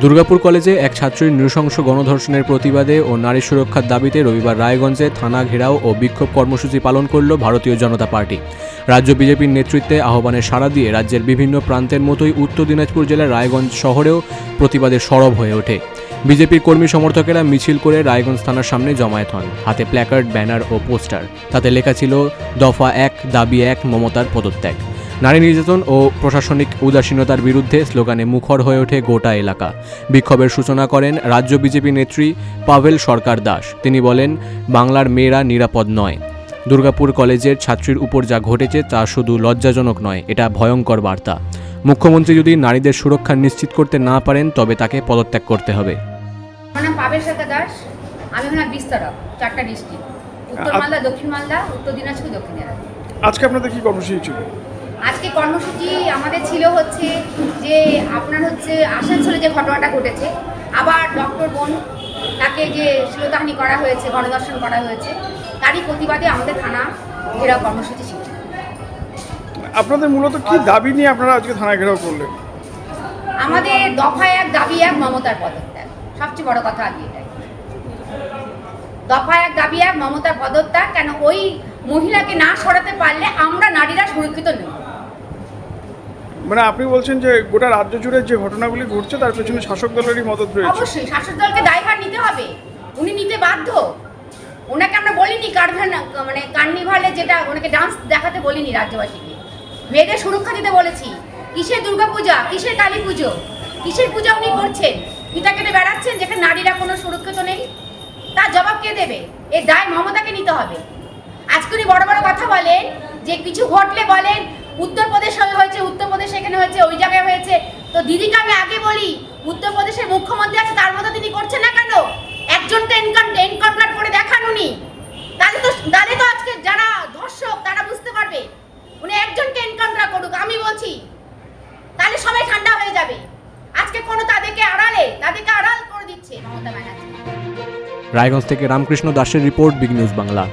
দুর্গাপুর কলেজে এক ছাত্রীর নৃশংস গণধর্ষণের প্রতিবাদে ও নারী সুরক্ষার দাবিতে রবিবার রায়গঞ্জে থানা ঘেরাও ও বিক্ষোভ কর্মসূচি পালন করল ভারতীয় জনতা পার্টি। রাজ্য বিজেপির নেতৃত্বে আহ্বানে সাড়া দিয়ে রাজ্যের বিভিন্ন প্রান্তের মতোই উত্তর দিনাজপুর জেলার রায়গঞ্জ শহরেও প্রতিবাদে সরব হয়ে ওঠে। বিজেপির কর্মী সমর্থকেরা মিছিল করে রায়গঞ্জ থানার সামনে জমায়েত হন। হাতে প্ল্যাকার্ড, ব্যানার ও পোস্টার। তাতে লেখা ছিল, দফা এক, দাবি এক, মমতার পদত্যাগ। নারী নির্যাতন ও প্রশাসনিক উদাসীনতার বিরুদ্ধে স্লোগানে মুখর হয়ে ওঠে গোটা এলাকা। বিক্ষোভের সূচনা করেন রাজ্য বিজেপি নেত্রী পাভেল সরকার দাস। তিনি বলেন বাংলার মেয়েরা নিরাপদ নয়। দুর্গাপুর কলেজের ছাত্রীর উপর যা ঘটেছে তা শুধু লজ্জাজনক নয় এটা ভয়ঙ্কর বার্তা। মুখ্যমন্ত্রী যদি নারীদের সুরক্ষা নিশ্চিত করতে না পারেন তবে তাকে পদত্যাগ করতে হবে। দাস। আমি হলাম বিস্তারক চারটা ডিস্ট্রিক্ট। উত্তর মালদা দক্ষিণ মালদা উত্তর দিনাজপুর দক্ষিণ দিনাজপুর। আজকে আপনাদের কি কর্মসূচি ছিল? আজকে কর্মসূচি আমাদের ছিল হচ্ছে যে আপনার হচ্ছে আসানসোলে যে ঘটনাটা ঘটেছে আবার ডক্টর বোন তাকে যে শ্লীলতাহানি করা হয়েছে গণদর্শন করা হয়েছে তারই প্রতিবাদে আমাদের থানা ঘেরাও কর্মসূচি ছিল। আপনাদের মূলত কি দাবি নিয়ে আপনারা আজকে থানা ঘেরাও করলেন? আমাদের দফা এক দাবি এক মমতার পদত্যাগ। সবচেয়ে বড় কথা আগে এটাই। দফা এক দাবি এক মমতার পদত্যাগ কেন ওই মহিলাকে না সরাতে পারলে আমরা নারীরা সুরক্ষিত নেই। মানে আপনি বলছেন যে গোটা রাজ্য জুড়ে যে ঘটনাগুলি ঘটছে তার পেছনে শাসক দলেরই মদত রয়েছে। অবশ্যই শাসক দলকে দায়ভার নিতে হবে। উনি নিতে বাধ্য। ওনাকে আমরা বলিনি কার্ভেন মানে কার্নিভালে যেটা ওনাকে ডান্স দেখাতে বলিনি রাজ্যবাসীকে। মেয়েদের সুরক্ষা দিতে বলেছি। কিসের দুর্গাপূজা? কিসের কালী পুজো? কিসের পূজা উনি করছেন? পিতা কেটে বেড়াচ্ছেন যেখানে নারীরা কোনো সুরক্ষিত নেই? তার জবাব কে দেবে? এর দায় মমতাকে নিতে হবে। আজকে উনি বড় বড় কথা বলেন যে কিছু ঘটলে বলেন, উত্তরপ্রদেশ হয়েছে, উত্তরপ্রদেশ এখানে হয়েছে, ওই জায়গায় হয়েছে। তো দিদিকে আমি আগে বলি, উত্তরপ্রদেশের মুখ্যমন্ত্রী আছে, তার মতো তিনি করছেন না কেন? একজনকে এনকাউন্টার করে দেখান উনি। তাহলে তো তাহলে তো আজকে যারা ধর্ষক, তারা বুঝতে পারবে। উনি একজনকে এনকাউন্টার করুক, আমি বলছি। তাহলে সবাই ঠান্ডা হয়ে যাবে। আজকে কোনো তাদেরকে আড়ালে, তাদেরকে আড়াল করে দিচ্ছে মমতা ব্যানার্জি। রায়গঞ্জ থেকে রামকৃষ্ণ দাসের রিপোর্ট, বিগ নিউজ বাংলা।